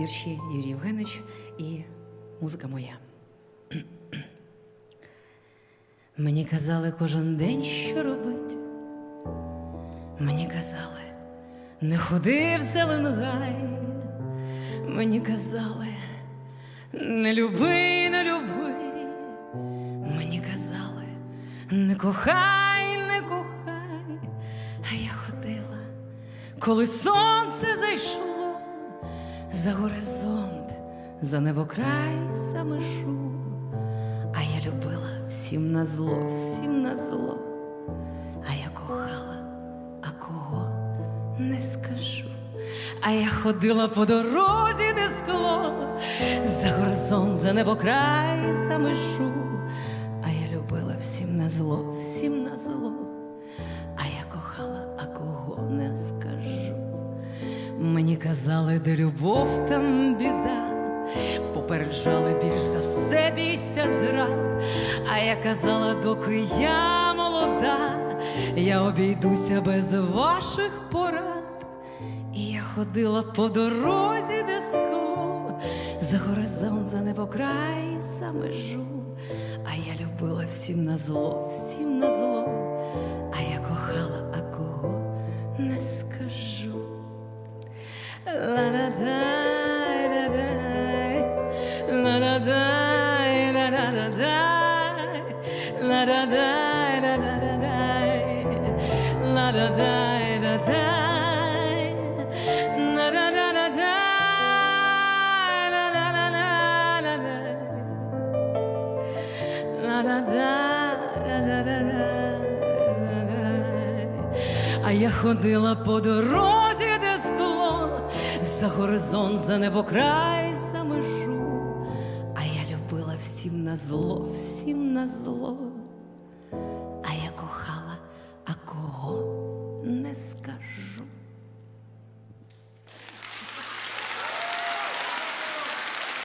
вірші Юрій Євгенович і музика моя. Мені казали кожен день, що робить. Мені казали, не ходи в зеленгай. Мені казали, не люби, не люби. Мені казали, не кохай, не кохай. А я ходила, коли сонце зайшло за горизонт, за небокрай, за межу. А я любила всім на зло, всім на зло. А я кохала, а кого не скажу. А я ходила по дорозі, де скло, за горизонт, за небокрай, за межу. А я любила всім на зло, всім на зло. А я кохала, а кого казали, де любов, там біда. Попереджали більш за все бійся зрад. А я казала, доки я молода, я обійдуся без ваших порад. І я ходила по дорозі, де за горизонт, за небокрай, за межу. А я любила всім на зло, всім на зло. А я кохала, а кого не скажу. А я ходила по дорозі, за горизонт, за небокрай, за межу, а я любила всім на зло, всім на зло, а я кохала, а кого не скажу.